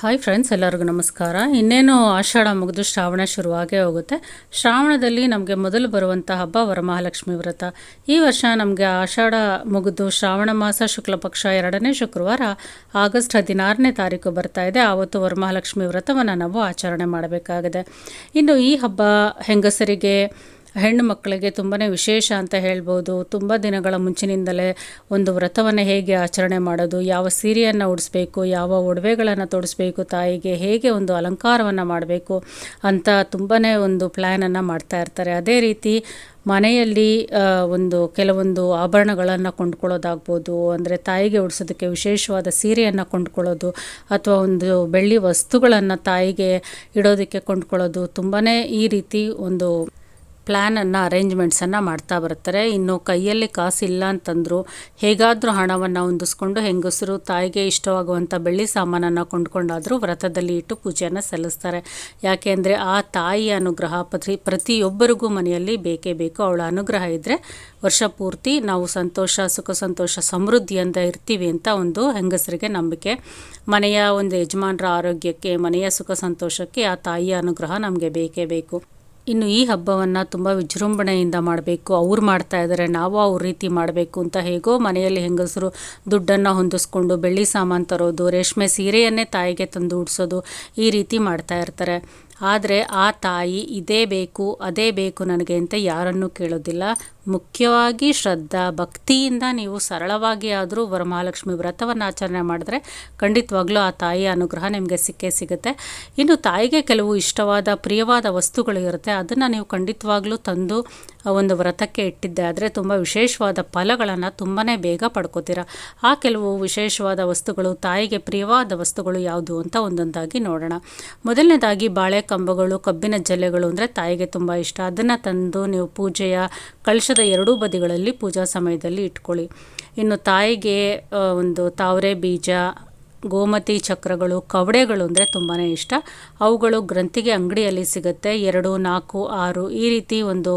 Hi friends ಎಲ್ಲರಿಗೂ ನಮಸ್ಕಾರ. ಇನ್ನೇನು ಆಷಾಢ ಮುಗಿದು ಶ್ರಾವಣ ಶುರುವಾಗೇ ಹೋಗುತ್ತೆ. ಶ್ರಾವಣದಲ್ಲಿ ನಮಗೆ ಮೊದಲು ಬರುವಂಥ ಹಬ್ಬ ವರಮಹಾಲಕ್ಷ್ಮಿ ವ್ರತ. ಈ ವರ್ಷ ನಮಗೆ ಆಷಾಢ ಮುಗಿದು ಶ್ರಾವಣ ಮಾಸ ಶುಕ್ಲ ಪಕ್ಷ ಎರಡನೇ ಶುಕ್ರವಾರ ಆಗಸ್ಟ್ ಹದಿನಾರನೇ ತಾರೀಕು ಬರ್ತಾ ಇದೆ. ಆವತ್ತು ವರಮಹಾಲಕ್ಷ್ಮಿ ವ್ರತವನ್ನು ನಾವು ಆಚರಣೆ ಮಾಡಬೇಕಾಗಿದೆ. ಇನ್ನು ಈ ಹಬ್ಬ ಹೆಂಗಸರಿಗೆ ಹೆಣ್ಣು ಮಕ್ಕಳಿಗೆ ತುಂಬಾ ವಿಶೇಷ ಅಂತ ಹೇಳ್ಬೋದು. ತುಂಬ ದಿನಗಳ ಮುಂಚಿನಿಂದಲೇ ಒಂದು ವ್ರತವನ್ನು ಹೇಗೆ ಆಚರಣೆ ಮಾಡೋದು, ಯಾವ ಸೀರೆಯನ್ನು ಉಡಿಸ್ಬೇಕು, ಯಾವ ಒಡವೆಗಳನ್ನು ತೊಡಿಸ್ಬೇಕು, ತಾಯಿಗೆ ಹೇಗೆ ಒಂದು ಅಲಂಕಾರವನ್ನು ಮಾಡಬೇಕು ಅಂತ ತುಂಬಾ ಒಂದು ಪ್ಲ್ಯಾನನ್ನು ಮಾಡ್ತಾ ಇರ್ತಾರೆ. ಅದೇ ರೀತಿ ಮನೆಯಲ್ಲಿ ಒಂದು ಕೆಲವೊಂದು ಆಭರಣಗಳನ್ನು ಕೊಂಡ್ಕೊಳ್ಳೋದಾಗ್ಬೋದು, ಅಂದರೆ ತಾಯಿಗೆ ಉಡಿಸೋದಕ್ಕೆ ವಿಶೇಷವಾದ ಸೀರೆಯನ್ನು ಕೊಂಡ್ಕೊಳ್ಳೋದು, ಅಥವಾ ಒಂದು ಬೆಳ್ಳಿ ವಸ್ತುಗಳನ್ನು ತಾಯಿಗೆ ಇಡೋದಕ್ಕೆ ಕೊಂಡ್ಕೊಳ್ಳೋದು ತುಂಬಾ ಈ ರೀತಿ ಒಂದು ಪ್ಲ್ಯಾನನ್ನು ಅರೇಂಜ್ಮೆಂಟ್ಸನ್ನು ಮಾಡ್ತಾ ಬರ್ತಾರೆ. ಇನ್ನು ಕೈಯಲ್ಲಿ ಕಾಸಿಲ್ಲ ಅಂತಂದರೂ ಹೇಗಾದರೂ ಹಣವನ್ನು ಹೊಂದಿಸ್ಕೊಂಡು ಹೆಂಗಸರು, ತಾಯಿಗೆ ಇಷ್ಟವಾಗುವಂಥ ಬೆಳ್ಳಿ ಸಾಮಾನನ್ನು ಕೊಂಡ್ಕೊಂಡಾದರೂ ವ್ರತದಲ್ಲಿ ಇಟ್ಟು ಪೂಜೆಯನ್ನು ಸಲ್ಲಿಸ್ತಾರೆ. ಯಾಕೆ ಅಂದರೆ ಆ ತಾಯಿಯ ಅನುಗ್ರಹ ಪ್ರತಿ ಪ್ರತಿಯೊಬ್ಬರಿಗೂ ಮನೆಯಲ್ಲಿ ಬೇಕೇ ಬೇಕು. ಅವಳ ಅನುಗ್ರಹ ಇದ್ದರೆ ವರ್ಷ ಪೂರ್ತಿ ನಾವು ಸಂತೋಷ, ಸುಖ ಸಂತೋಷ, ಸಮೃದ್ಧಿಯಿಂದ ಇರ್ತೀವಿ ಅಂತ ಒಂದು ಹೆಂಗಸರಿಗೆ ನಂಬಿಕೆ. ಮನೆಯ ಒಂದು ಯಜಮಾನರ ಆರೋಗ್ಯಕ್ಕೆ, ಮನೆಯ ಸುಖ ಸಂತೋಷಕ್ಕೆ ಆ ತಾಯಿಯ ಅನುಗ್ರಹ ನಮಗೆ ಬೇಕೇ ಬೇಕು. ಇನ್ನು ಈ ಹಬ್ಬವನ್ನು ತುಂಬ ವಿಜೃಂಭಣೆಯಿಂದ ಮಾಡಬೇಕು, ಅವ್ರು ಮಾಡ್ತಾ ಇದ್ದಾರೆ ನಾವು ಅವ್ರ ರೀತಿ ಮಾಡಬೇಕು ಅಂತ ಹೇಗೋ ಮನೆಯಲ್ಲಿ ಹೆಂಗಸರು ದುಡ್ಡನ್ನು ಹೊಂದಿಸ್ಕೊಂಡು ಬೆಳ್ಳಿ ಸಾಮಾನು ತರೋದು, ರೇಷ್ಮೆ ಸೀರೆಯನ್ನೇ ತಾಯಿಗೆ ತಂದು ಉಡಿಸೋದು, ಈ ರೀತಿ ಮಾಡ್ತಾ ಇರ್ತಾರೆ. ಆದರೆ ಆ ತಾಯಿ ಇದೇ ಬೇಕು, ಅದೇ ಬೇಕು ನನಗೆ ಅಂತ ಯಾರನ್ನೂ ಕೇಳೋದಿಲ್ಲ. ಮುಖ್ಯವಾಗಿ ಶ್ರದ್ಧಾ, ಭಕ್ತಿಯಿಂದ ನೀವು ಸರಳವಾಗಿ ಆದರೂ ವರಮಹಾಲಕ್ಷ್ಮಿ ವ್ರತವನ್ನು ಆಚರಣೆ ಮಾಡಿದ್ರೆ ಖಂಡಿತವಾಗ್ಲೂ ಆ ತಾಯಿಯ ಅನುಗ್ರಹ ನಿಮಗೆ ಸಿಕ್ಕೇ ಸಿಗುತ್ತೆ. ಇನ್ನು ತಾಯಿಗೆ ಕೆಲವು ಇಷ್ಟವಾದ, ಪ್ರಿಯವಾದ ವಸ್ತುಗಳು ಇರುತ್ತೆ. ಅದನ್ನು ನೀವು ಖಂಡಿತವಾಗ್ಲೂ ತಂದು ಒಂದು ವ್ರತಕ್ಕೆ ಇಟ್ಟಿದ್ದೆ. ಆದರೆ ತುಂಬ ವಿಶೇಷವಾದ ಫಲಗಳನ್ನು ತುಂಬಾ ಬೇಗ ಪಡ್ಕೋತೀರ. ಆ ಕೆಲವು ವಿಶೇಷವಾದ ವಸ್ತುಗಳು, ತಾಯಿಗೆ ಪ್ರಿಯವಾದ ವಸ್ತುಗಳು ಯಾವುದು ಅಂತ ಒಂದೊಂದಾಗಿ ನೋಡೋಣ. ಮೊದಲನೇದಾಗಿ ಬಾಳೆ ಕಂಬಗಳು, ಕಬ್ಬಿನ ಜಲ್ಲೆಗಳು ಅಂದರೆ ತಾಯಿಗೆ ತುಂಬ ಇಷ್ಟ. ಅದನ್ನು ತಂದು ನೀವು ಪೂಜೆಯ ಕಳಶದ ಎರಡೂ ಬದಿಗಳಲ್ಲಿ ಪೂಜಾ ಸಮಯದಲ್ಲಿ ಇಟ್ಕೊಳ್ಳಿ. ಇನ್ನು ತಾಯಿಗೆ ಒಂದು ತಾವರೆ ಬೀಜ ಗೋಮತಿ ಚಕ್ರಗಳು, ಕವಡೆಗಳು ಅಂದರೆ ತುಂಬಾ ಇಷ್ಟ. ಅವುಗಳು ಗ್ರಂಥಿಗೆ ಅಂಗಡಿಯಲ್ಲಿ ಸಿಗುತ್ತೆ. ಎರಡು, ನಾಲ್ಕು, ಆರು ಈ ರೀತಿ ಒಂದು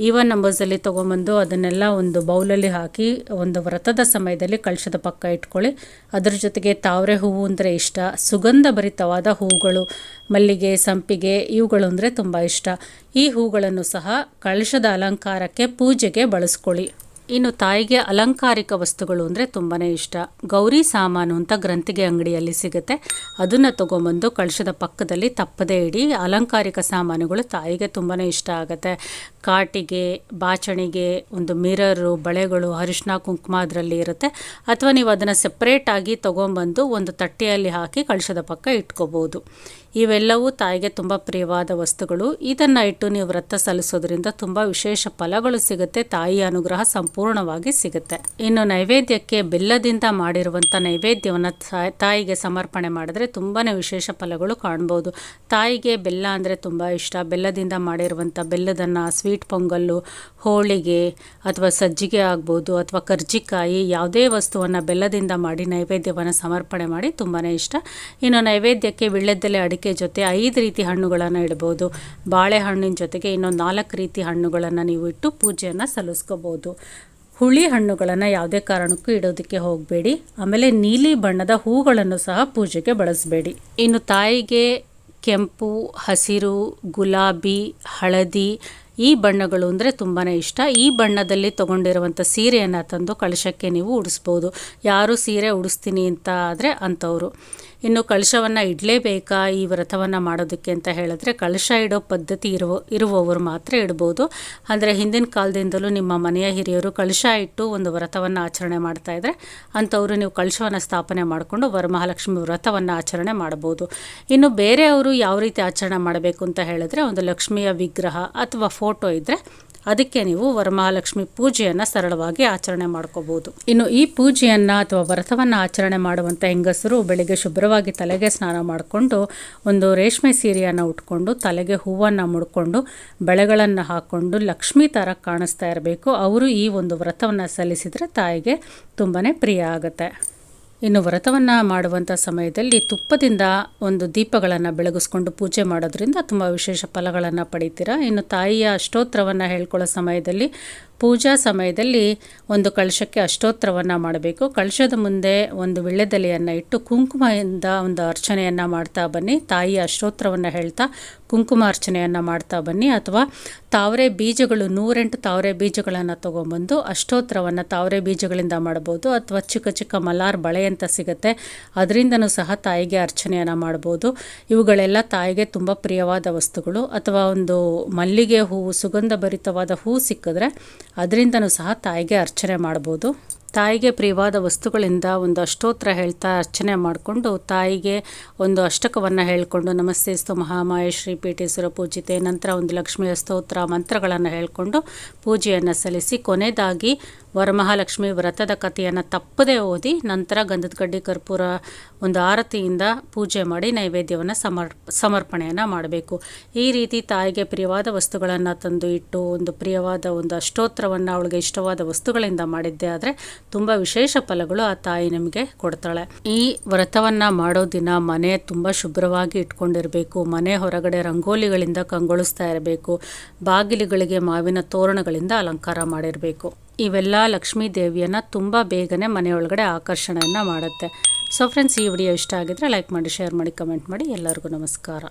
ಈವನ್ ನಂಬರ್ಸಲ್ಲಿ ತೊಗೊಂಬಂದು ಅದನ್ನೆಲ್ಲ ಒಂದು ಬೌಲಲ್ಲಿ ಹಾಕಿ ಒಂದು ವ್ರತದ ಸಮಯದಲ್ಲಿ ಕಳಶದ ಪಕ್ಕ ಇಟ್ಕೊಳ್ಳಿ. ಅದರ ಜೊತೆಗೆ ತಾವರೆ ಹೂವು ಅಂದರೆ ಇಷ್ಟ. ಸುಗಂಧ ಭರಿತವಾದ ಹೂಗಳು ಮಲ್ಲಿಗೆ, ಸಂಪಿಗೆ ಇವುಗಳು ಅಂದರೆ ತುಂಬ ಇಷ್ಟ. ಈ ಹೂಗಳನ್ನು ಸಹ ಕಳಶದ ಅಲಂಕಾರಕ್ಕೆ ಪೂಜೆಗೆ ಬಳಸ್ಕೊಳ್ಳಿ. ಇನ್ನು ತಾಯಿಗೆ ಅಲಂಕಾರಿಕ ವಸ್ತುಗಳು ಅಂದರೆ ತುಂಬಾ ಇಷ್ಟ. ಗೌರಿ ಸಾಮಾನು ಅಂತ ಗ್ರಂಥಿಗೆ ಅಂಗಡಿಯಲ್ಲಿ ಸಿಗುತ್ತೆ. ಅದನ್ನು ತೊಗೊಂಬಂದು ಕಳಶದ ಪಕ್ಕದಲ್ಲಿ ತಪ್ಪದೇ ಇಡಿ ಅಲಂಕಾರಿಕ ಸಾಮಾನುಗಳು ತಾಯಿಗೆ ತುಂಬಾ ಇಷ್ಟ ಆಗುತ್ತೆ. ಕಾಟಿಗೆ, ಬಾಚಣಿಗೆ, ಒಂದು ಮಿರರು, ಬಳೆಗಳು ಅರಿಶಿನ ಕುಂಕುಮ ಅದರಲ್ಲಿ ಇರುತ್ತೆ. ಅಥವಾ ನೀವು ಅದನ್ನು ಸೆಪ್ರೇಟಾಗಿ ತೊಗೊಂಬಂದು ಒಂದು ತಟ್ಟೆಯಲ್ಲಿ ಹಾಕಿ ಕಳಶದ ಪಕ್ಕ ಇಟ್ಕೋಬೋದು. ಇವೆಲ್ಲವೂ ತಾಯಿಗೆ ತುಂಬ ಪ್ರಿಯವಾದ ವಸ್ತುಗಳು. ಇದನ್ನು ಇಟ್ಟು ನೀವು ವ್ರತ ಸಲ್ಲಿಸೋದ್ರಿಂದ ತುಂಬ ವಿಶೇಷ ಫಲಗಳು ಸಿಗುತ್ತೆ. ತಾಯಿಯ ಅನುಗ್ರಹ ಸಂಪೂರ್ಣವಾಗಿ ಸಿಗುತ್ತೆ. ಇನ್ನು ನೈವೇದ್ಯಕ್ಕೆ ಬೆಲ್ಲದಿಂದ ಮಾಡಿರುವಂಥ ನೈವೇದ್ಯವನ್ನು ತಾಯಿ- ತಾಯಿಗೆ ಸಮರ್ಪಣೆ ಮಾಡಿದ್ರೆ ತುಂಬಾ ವಿಶೇಷ ಫಲಗಳು ಕಾಣ್ಬೋದು. ತಾಯಿಗೆ ಬೆಲ್ಲ ಅಂದರೆ ತುಂಬ ಇಷ್ಟ. ಬೆಲ್ಲದಿಂದ ಮಾಡಿರುವಂಥ ಬೆಲ್ಲದನ್ನು, ಸ್ವೀಟ್ ಪೊಂಗಲ್ಲು, ಹೋಳಿಗೆ ಅಥವಾ ಸಜ್ಜಿಗೆ ಆಗ್ಬೋದು ಅಥವಾ ಕರ್ಜಿಕಾಯಿ, ಯಾವುದೇ ವಸ್ತುವನ್ನು ಬೆಲ್ಲದಿಂದ ಮಾಡಿ ನೈವೇದ್ಯವನ್ನು ಸಮರ್ಪಣೆ ಮಾಡಿ ತುಂಬಾ ಇಷ್ಟ. ಇನ್ನು ನೈವೇದ್ಯಕ್ಕೆ ವಿಳ್ಳೆದ್ದಲೆ ಅಡಿಕೆ ಜೊತೆ ಐದು ರೀತಿ ಹಣ್ಣುಗಳನ್ನು ಇಡ್ಬೋದು. ಬಾಳೆಹಣ್ಣಿನ ಜೊತೆಗೆ ಇನ್ನೊಂದು ನಾಲ್ಕು ರೀತಿ ಹಣ್ಣುಗಳನ್ನು ನೀವು ಇಟ್ಟು ಪೂಜೆಯನ್ನು ಸಲ್ಲಿಸ್ಕೋಬೋದು. ಹುಳಿ ಹಣ್ಣುಗಳನ್ನು ಯಾವುದೇ ಕಾರಣಕ್ಕೂ ಇಡೋದಕ್ಕೆ ಹೋಗಬೇಡಿ. ಆಮೇಲೆ ನೀಲಿ ಬಣ್ಣದ ಹೂಗಳನ್ನು ಸಹ ಪೂಜೆಗೆ ಬಳಸಬೇಡಿ. ಇನ್ನು ತಾಯಿಗೆ ಕೆಂಪು, ಹಸಿರು, ಗುಲಾಬಿ, ಹಳದಿ ಈ ಬಣ್ಣಗಳು ಅಂದರೆ ತುಂಬಾ ಇಷ್ಟ. ಈ ಬಣ್ಣದಲ್ಲಿ ತೊಗೊಂಡಿರುವಂಥ ಸೀರೆಯನ್ನು ತಂದು ಕಳಶಕ್ಕೆ ನೀವು ಉಡಿಸ್ಬೋದು. ಯಾರು ಸೀರೆ ಉಡಿಸ್ತೀನಿ ಅಂತ ಆದರೆ ಅಂಥವ್ರು. ಇನ್ನು ಕಳಶವನ್ನು ಇಡಲೇಬೇಕಾ? ಈ ವ್ರತವನ್ನು ಮಾಡೋದಕ್ಕೆ ಅಂತ ಹೇಳಿದ್ರೆ ಕಳಶ ಇಡೋ ಪದ್ಧತಿ ಇರುವ, ಇರುವವರು ಮಾತ್ರ ಇಡ್ಬೋದು. ಅಂದರೆ ಹಿಂದಿನ ಕಾಲದಿಂದಲೂ ನಿಮ್ಮ ಮನೆಯ ಹಿರಿಯರು ಕಳಶ ಇಟ್ಟು ಒಂದು ವ್ರತವನ್ನು ಆಚರಣೆ ಮಾಡ್ತಾ ಇದ್ದರೆ ಅಂಥವರು ನೀವು ಕಳಶವನ್ನು ಸ್ಥಾಪನೆ ಮಾಡಿಕೊಂಡು ವರಮಹಾಲಕ್ಷ್ಮಿ ವ್ರತವನ್ನು ಆಚರಣೆ ಮಾಡ್ಬೋದು. ಇನ್ನು ಬೇರೆಯವರು ಯಾವ ರೀತಿ ಆಚರಣೆ ಮಾಡಬೇಕು ಅಂತ ಹೇಳಿದ್ರೆ ಒಂದು ಲಕ್ಷ್ಮಿಯ ವಿಗ್ರಹ ಅಥವಾ ಫೋಟೋ ಇದ್ದರೆ ಅದಕ್ಕೆ ನೀವು ವರಮಹಾಲಕ್ಷ್ಮಿ ಪೂಜೆಯನ್ನು ಸರಳವಾಗಿ ಆಚರಣೆ ಮಾಡ್ಕೋಬಹುದು. ಇನ್ನು ಈ ಪೂಜೆಯನ್ನು ಅಥವಾ ವ್ರತವನ್ನು ಆಚರಣೆ ಮಾಡುವಂಥ ಹೆಂಗಸರು ಬೆಳಿಗ್ಗೆ ಶುಭ್ರವಾಗಿ ತಲೆಗೆ ಸ್ನಾನ ಮಾಡಿಕೊಂಡು ಒಂದು ರೇಷ್ಮೆ ಸೀರೆಯನ್ನು ಉಟ್ಕೊಂಡು ತಲೆಗೆ ಹೂವನ್ನು ಮುಡ್ಕೊಂಡು ಬೆಳೆಗಳನ್ನು ಹಾಕ್ಕೊಂಡು ಲಕ್ಷ್ಮಿ ಥರ ಕಾಣಿಸ್ತಾ ಇರಬೇಕು. ಅವರು ಈ ಒಂದು ವ್ರತವನ್ನು ಸಲ್ಲಿಸಿದರೆ ತಾಯಿಗೆ ತುಂಬಾ ಪ್ರಿಯ ಆಗುತ್ತೆ. ಇನ್ನು ವ್ರತವನ್ನು ಮಾಡುವಂಥ ಸಮಯದಲ್ಲಿ ತುಪ್ಪದಿಂದ ಒಂದು ದೀಪಗಳನ್ನು ಬೆಳಗಿಸ್ಕೊಂಡು ಪೂಜೆ ಮಾಡೋದ್ರಿಂದ ತುಂಬ ವಿಶೇಷ ಫಲಗಳನ್ನು ಪಡಿತೀರಾ? ಇನ್ನು ತಾಯಿಯ ಅಷ್ಟೋತ್ರವನ್ನು ಹೇಳ್ಕೊಳ್ಳೋ ಸಮಯದಲ್ಲಿ, ಪೂಜಾ ಸಮಯದಲ್ಲಿ ಒಂದು ಕಳಶಕ್ಕೆ ಅಷ್ಟೋತ್ರವನ್ನು ಮಾಡಬೇಕು. ಕಳಶದ ಮುಂದೆ ಒಂದು ವಿಳ್ಳೆದೆಲೆಯನ್ನು ಇಟ್ಟು ಕುಂಕುಮದಿಂದ ಒಂದು ಅರ್ಚನೆಯನ್ನು ಮಾಡ್ತಾ ಬನ್ನಿ. ತಾಯಿಯ ಅಷ್ಟೋತ್ರವನ್ನು ಹೇಳ್ತಾ ಕುಂಕುಮ ಅರ್ಚನೆಯನ್ನು ಮಾಡ್ತಾ ಬನ್ನಿ. ಅಥವಾ ತಾವರೆ ಬೀಜಗಳು, ನೂರೆಂಟು ತಾವರೆ ಬೀಜಗಳನ್ನು ತೊಗೊಂಬಂದು ಅಷ್ಟೋತ್ತರವನ್ನು ತಾವರೆ ಬೀಜಗಳಿಂದ ಮಾಡ್ಬೋದು ಅಥವಾ ಚಿಕ್ಕ ಚಿಕ್ಕ ಮಲಾರ್ ಬಳೆ ಅಂತ ಸಿಗುತ್ತೆ. ಅದರಿಂದನೂ ಸಹ ತಾಯಿಗೆ ಅರ್ಚನೆಯನ್ನು ಮಾಡ್ಬೋದು. ಇವುಗಳೆಲ್ಲ ತಾಯಿಗೆ ತುಂಬ ಪ್ರಿಯವಾದ ವಸ್ತುಗಳು. ಅಥವಾ ಒಂದು ಮಲ್ಲಿಗೆ ಹೂವು, ಸುಗಂಧಭರಿತವಾದ ಹೂ ಸಿಕ್ಕಿದ್ರೆ ಅದರಿಂದನೂ ಸಹ ತಾಯಿಗೆ ಅರ್ಚನೆ ಮಾಡ್ಬೋದು. ತಾಯಿಗೆ ಪ್ರಿಯವಾದ ವಸ್ತುಗಳಿಂದ ಒಂದು ಅಷ್ಟೋತ್ರ ಹೇಳ್ತಾ ಅರ್ಚನೆ ಮಾಡಿಕೊಂಡು ತಾಯಿಗೆ ಒಂದು ಅಷ್ಟಕವನ್ನು ಹೇಳಿಕೊಂಡು ನಮಸ್ತೆ ಸ್ತು ಮಹಾಮಾಯ ಶ್ರೀ ಪೀಠೇಶ್ವರ ಪೂಜಿತೆ. ನಂತರ ಒಂದು ಲಕ್ಷ್ಮಿಯ ಸ್ತೋತ್ರ ಮಂತ್ರಗಳನ್ನು ಹೇಳಿಕೊಂಡು ಪೂಜೆಯನ್ನು ಸಲ್ಲಿಸಿ ಕೊನೆಯದಾಗಿ ವರಮಹಾಲಕ್ಷ್ಮಿ ವ್ರತದ ಕಥೆಯನ್ನು ತಪ್ಪದೇ ಓದಿ ನಂತರ ಗಂಧದ ಗಡ್ಡಿ ಕರ್ಪೂರ ಒಂದು ಆರತಿಯಿಂದ ಪೂಜೆ ಮಾಡಿ ನೈವೇದ್ಯವನ್ನು ಸಮರ್, ಸಮರ್ಪಣೆಯನ್ನು ಮಾಡಬೇಕು. ಈ ರೀತಿ ತಾಯಿಗೆ ಪ್ರಿಯವಾದ ವಸ್ತುಗಳನ್ನು ತಂದು ಇಟ್ಟು ಒಂದು ಪ್ರಿಯವಾದ ಒಂದು ಅಷ್ಟೋತ್ರವನ್ನು ಅವಳಿಗೆ ಇಷ್ಟವಾದ ವಸ್ತುಗಳಿಂದ ಮಾಡಿದ್ದೆ ಆದರೆ ತುಂಬ ವಿಶೇಷ ಫಲಗಳು ಆ ತಾಯಿ ನಮಗೆ ಕೊಡ್ತಾಳೆ. ಈ ವ್ರತವನ್ನು ಮಾಡೋ ದಿನ ಮನೆ ತುಂಬ ಶುಭ್ರವಾಗಿ ಇಟ್ಕೊಂಡಿರಬೇಕು. ಮನೆ ಹೊರಗಡೆ ರಂಗೋಲಿಗಳಿಂದ ಕಂಗೊಳಿಸ್ತಾ ಇರಬೇಕು. ಬಾಗಿಲುಗಳಿಗೆ ಮಾವಿನ ತೋರಣಗಳಿಂದ ಅಲಂಕಾರ ಮಾಡಿರಬೇಕು. ಇವೆಲ್ಲ ಲಕ್ಷ್ಮೀ ದೇವಿಯನ್ನು ತುಂಬ ಬೇಗನೆ ಮನೆಯೊಳಗಡೆ ಆಕರ್ಷಣೆಯನ್ನು ಮಾಡುತ್ತೆ. ಸೊ ಫ್ರೆಂಡ್ಸ್ ಈ ವಿಡಿಯೋ ಇಷ್ಟ ಆಗಿದ್ರೆ ಲೈಕ್ ಮಾಡಿ ಶೇರ್ ಮಾಡಿ ಕಮೆಂಟ್ ಮಾಡಿ. ಎಲ್ಲರಿಗೂ ನಮಸ್ಕಾರ.